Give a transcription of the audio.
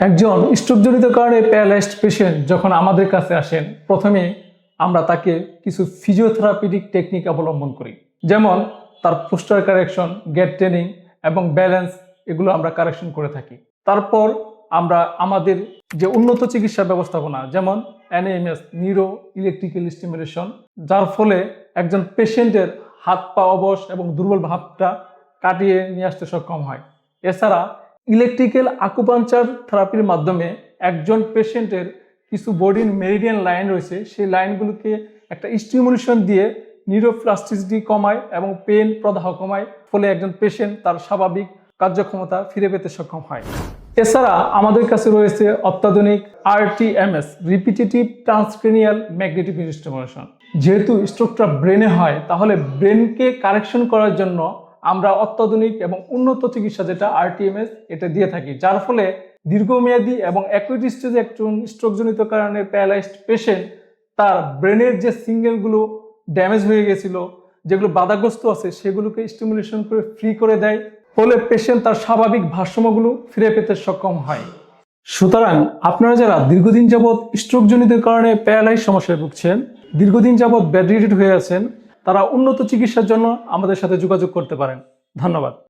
একজন স্ট্রোকজনিত কারণে paralysed patient যখন আমাদের কাছে আসেন, প্রথমে আমরা তাকে কিছু ফিজিওথেরাপিটিক টেকনিক অবলম্বন করি। যেমন তার পোস্টার কারেকশন গেট ট্রেনিং এবং ব্যালেন্স এগুলো আমরা কারেকশন করে থাকি। তারপর আমরা আমাদের যে উন্নত চিকিৎসা ব্যবস্থাপনা, যেমন এনএমএস নিউরো ইলেকট্রিক্যাল স্টিমুলেশন যার ফলে একজন পেশেন্টের হাত পা অবশ এবং দুর্বল ভাবটা কাটিয়ে নিয়ে আসতে সক্ষম হয়। এছাড়া ইলেকট্রিক্যাল আকুপাঞ্চার থেরাপির মাধ্যমে একজন পেশেন্টের কিছু বডির মেরিডিয়ান লাইন রয়েছে, সেই লাইনগুলোকে একটা স্টিমুলেশন দিয়ে নিউরোপ্লাস্টিসিটি কমায় এবং পেন প্রদাহ কমায়, ফলে একজন পেশেন্ট তার স্বাভাবিক কার্যক্ষমতা ফিরে পেতে সক্ষম হয়। এছাড়া আমাদের কাছে রয়েছে অত্যাধুনিক RTMS, repetitive transcranial magnetic stimulation. যেহেতু স্ট্রোকটা ব্রেনে হয়, তাহলে ব্রেনকে কারেকশন করার জন্য আমরা অত্যাধুনিক এবং উন্নত চিকিৎসা যেটা আরটিএমএস এটা দিয়ে থাকি, যার ফলে দীর্ঘমেয়াদী এবং অ্যাকুইট স্টেজে একজন স্ট্রোকজনিত কারণে প্যারালাইজড পেশেন্ট তার ব্রেনের যে সিঙ্গেলগুলো ড্যামেজ হয়ে গেছিল, যেগুলো বাধাগ্রস্ত আছে, সেগুলোকে স্টিমুলেশন করে ফ্রি করে দেয়। ফলে পেশেন্ট তার স্বাভাবিক ভারসাম্যগুলো ফিরে পেতে সক্ষম হয়। সুতরাং আপনারা যারা দীর্ঘদিন যাবৎ স্ট্রোকজনিত কারণে প্যারালাইজ সমস্যায় ভুগছেন, দীর্ঘদিন যাবৎ ব্যাড হয়ে আছেন তারা উন্নত চিকিৎসার জন্য আমাদের সাথে যোগাযোগ করতে পারেন। ধন্যবাদ।